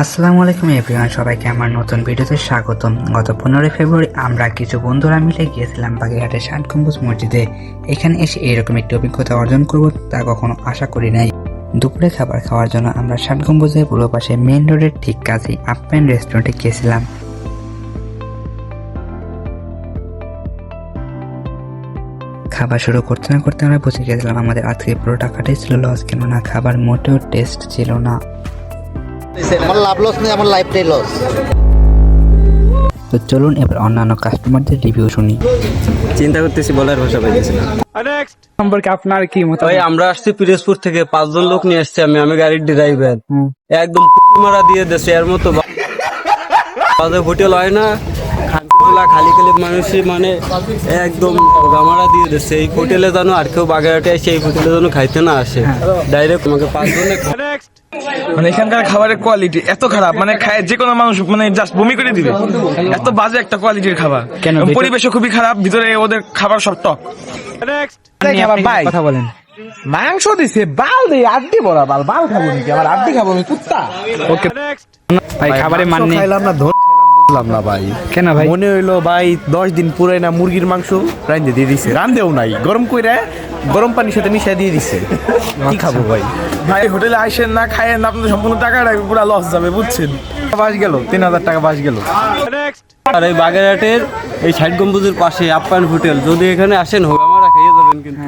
আসসালামু আলাইকুম এভরিওয়ান, সবাইকে আমার নতুন ভিডিওতে স্বাগতম। গত পনেরোই ফেব্রুয়ারি আমরা কিছু বন্ধুরা মিলে গিয়েছিলাম বাগেরহাটের ষাট গম্বুজ মসজিদে। এখানে এসে এরকম একটি অভিজ্ঞতা অর্জন করব তা কখনো আশা করি নাই। দুপুরে খাবার খাওয়ার জন্য আমরা ষাট গম্বুজের পূর্ব পাশে মেইন রোডের ঠিক কাছেই আপ্যায়ন রেস্টুরেন্টে গিয়েছিলাম। খাবার শুরু করতে না করতে আমরা বুঝে গেছিলাম আমাদের আজকে পুরো টাকাটাই ছিল লস কেননা খাবার মোটেও টেস্ট ছিল না। আমার লাভ লস নেই আমার লাইফটাই লস তো চলুন এবার অন্যান্য কাস্টমারদের রিভিউ শুনি। চিন্তা করতেছি বলার ভাষা পাইতেছি না। সম্পর্কে আপনার কি মত ভাই আমরা আসছি পিরোজপুর থেকে পাঁচজন লোক নিয়ে আসছি আমি আমি গাড়ির ড্রাইভার একদম মারা দিয়ে দেশে এর মতো বাজে হোটেল হয় না খানগুলা খালি খালি মানুষই মানে একদম গামারা দিয়ে দিচ্ছে এই হোটেলে যেন আর কেউ বাগেরহাটে এসে এই হোটেলে যেন খাইতে না আসে। ডাইরেক্ট আমাকে পাঁচজনে মানে এখানকার খাবারের কোয়ালিটি এত খারাপ। মানে খায় যে কোনো মানুষ মানে জাস্ট বমি করে দিবে। এত বাজে একটা কোয়ালিটির খাবার। কেন? পরিবেশও খুবই খারাপ ভিতরে ওদের খাবার সব টক কথা বলেন। মাংস দিছে বাল দিয়ে আড্ডি বলা বাল বাল খাব নাকি? আবার আড্ডি খাব আমি কুত্তা। ওকে। ভাই খাবারের মান নেই। খাইলাম না খাইলাম বুঝলাম না ভাই। কেন ভাই? মনে হইল ভাই দশ দিন পুরাই না মুরগির মাংস রান্ধে দিয়ে দিছে। রান্ধেও নাই গরম কইরা গরম পানির সাথে মিশিয়ে দিয়ে দিছে। কি খাব ভাই? ভাই হোটেলে আইসেন না খায়েন না আপনাদের সম্পূর্ণ টাকাটা পুরো লস যাবে বুঝছেন? বাস গেল তিন হাজার টাকা বাস গেল। আর এই বাগেরহাটের এই ষাট গম্বুজের পাশে আপ্যায়ন হোটেল যদি এখানে আসেন হোক আমরা খাইয়ে যাবেন কিন্তু।